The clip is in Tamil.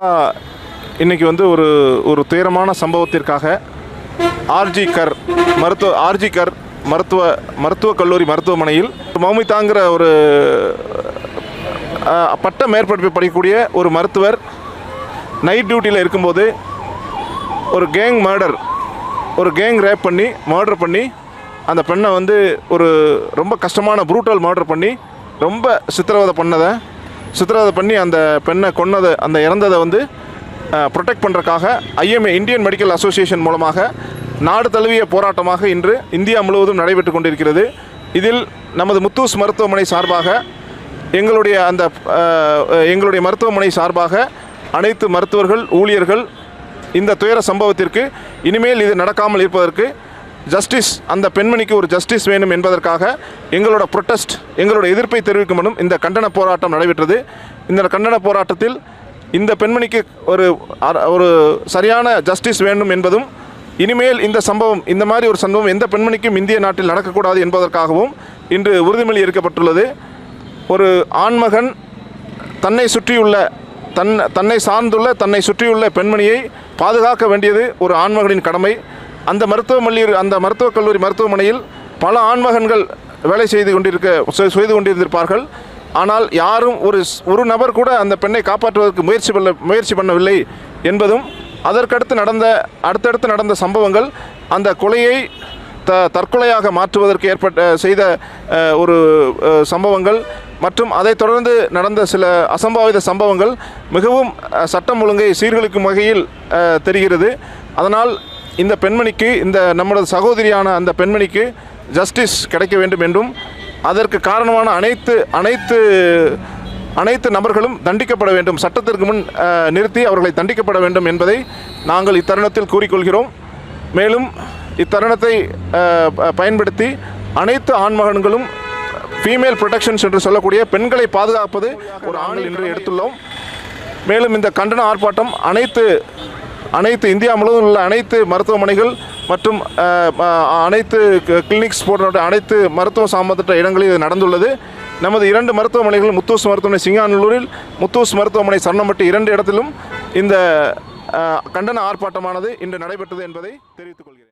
இன்றைக்கி வந்து ஒரு ஒரு துயரமான சம்பவத்திற்காக ஆர்ஜி கர் மருத்துவ ஆர்ஜி கர் மருத்துவ மருத்துவக் கல்லூரி மருத்துவமனையில் மௌமிதாங்கிற ஒரு பட்ட மேற்படிப்பு படிக்கக்கூடிய ஒரு மருத்துவர் நைட் டியூட்டியில் இருக்கும்போது ஒரு கேங் மர்டர் ஒரு கேங் ரேப் பண்ணி மர்டர் பண்ணி அந்த பெண்ணை வந்து ஒரு ரொம்ப கஷ்டமான ப்ரூட்டல் மர்டர் பண்ணி ரொம்ப சித்திரவதை பண்ணதை சித்திரவதை பண்ணி அந்த பெண்ணை கொன்னதை அந்த இறந்ததை வந்து ப்ரொடெக்ட் பண்ணுறக்காக ஐஎம்ஏ இந்தியன் மெடிக்கல் அசோசியேஷன் மூலமாக நாடு தழுவிய போராட்டமாக இன்று இந்தியா முழுவதும் நடைபெற்று கொண்டிருக்கிறது. இதில் நமது முத்தூஸ் மருத்துவமனை சார்பாக எங்களுடைய அந்த எங்களுடைய மருத்துவமனை சார்பாக அனைத்து மருத்துவர்கள் ஊழியர்கள் இந்த துயர சம்பவத்திற்கு இனிமேல் இது நடக்காமல் இருப்பதற்கு ஜஸ்டிஸ் அந்த பெண்மணிக்கு ஒரு ஜஸ்டிஸ் வேணும் என்பதற்காக எங்களோட ப்ரொட்டஸ்ட் எங்களோட எதிர்ப்பை தெரிவிக்கும்படும் இந்த கண்டன போராட்டம் நடைபெற்றது. இந்த கண்டன போராட்டத்தில் இந்த பெண்மணிக்கு ஒரு ஒரு சரியான ஜஸ்டிஸ் வேண்டும் என்பதும் இனிமேல் இந்த சம்பவம் இந்த மாதிரி ஒரு சம்பவம் எந்த பெண்மணிக்கும் இந்திய நாட்டில் நடக்கக்கூடாது என்பதற்காகவும் இன்று உறுதிமொழி எடுக்கப்பட்டுள்ளது ஒரு ஆண்மகன் தன்னை சுற்றியுள்ள தன் தன்னை சார்ந்துள்ள தன்னை சுற்றியுள்ள பெண்மணியை பாதுகாக்க வேண்டியது ஒரு ஆண்மகனின் கடமை. அந்த மருத்துவமனை அந்த மருத்துவக் கல்லூரி மருத்துவமனையில் பல ஆண்மகன்கள் வேலை செய்து கொண்டிருக்க செய்து கொண்டிருந்திருப்பார்கள். ஆனால் யாரும் ஒரு ஸ்- ஒரு நபர் கூட அந்த பெண்ணை காப்பாற்றுவதற்கு முயற்சி பண்ண முயற்சி பண்ணவில்லை என்பதும் அதற்கடுத்து நடந்த அடுத்தடுத்து நடந்த சம்பவங்கள் அந்த கொலையை த தற்கொலையாக மாற்றுவதற்கு ஏற்பட்ட செய்த ஒரு சம்பவங்கள் மற்றும் அதைத் தொடர்ந்து நடந்த சில அசம்பாவித சம்பவங்கள் மிகவும் சட்டம் ஒழுங்கை சீர்குலைக்கும் வகையில் தெரிகிறது. அதனால் இந்த பெண்மணிக்கு இந்த நம்மளது சகோதரியான அந்த பெண்மணிக்கு ஜஸ்டிஸ் கிடைக்க வேண்டும் என்றும் அதற்கு காரணமான அனைத்து அனைத்து அனைத்து நபர்களும் தண்டிக்கப்பட வேண்டும். சட்டத்திற்கு முன் நிறுத்தி அவர்களை தண்டிக்கப்பட வேண்டும் என்பதை நாங்கள் இத்தருணத்தில் கூறிக்கொள்கிறோம். மேலும் இத்தருணத்தை பயன்படுத்தி அனைத்து ஆண்மகன்களும் ஃபீமேல் ப்ரொடெக்ஷன்ஸ் என்று சொல்லக்கூடிய பெண்களை பாதுகாப்பது ஒரு ஆணில் இன்று எடுத்துள்ளோம். மேலும் இந்த கண்டன ஆர்ப்பாட்டம் அனைத்து அனைத்து இந்தியா முழுவதும் உள்ள அனைத்து மருத்துவமனைகள் மற்றும் அனைத்து கிளினிக்ஸ் போன்ற அனைத்து மருத்துவ சம்பந்தப்பட்ட இடங்களில் இது நடந்துள்ளது. நமது இரண்டு மருத்துவமனைகள் முத்தூஸ் மருத்துவமனை சிங்காநல்லூரில் முத்தூஸ் மருத்துவமனை சரணம்பட்டு இரண்டு இடத்திலும் இந்த கண்டன ஆர்ப்பாட்டமானது இன்று நடைபெற்றது என்பதை தெரிவித்துக் கொள்கிறேன்.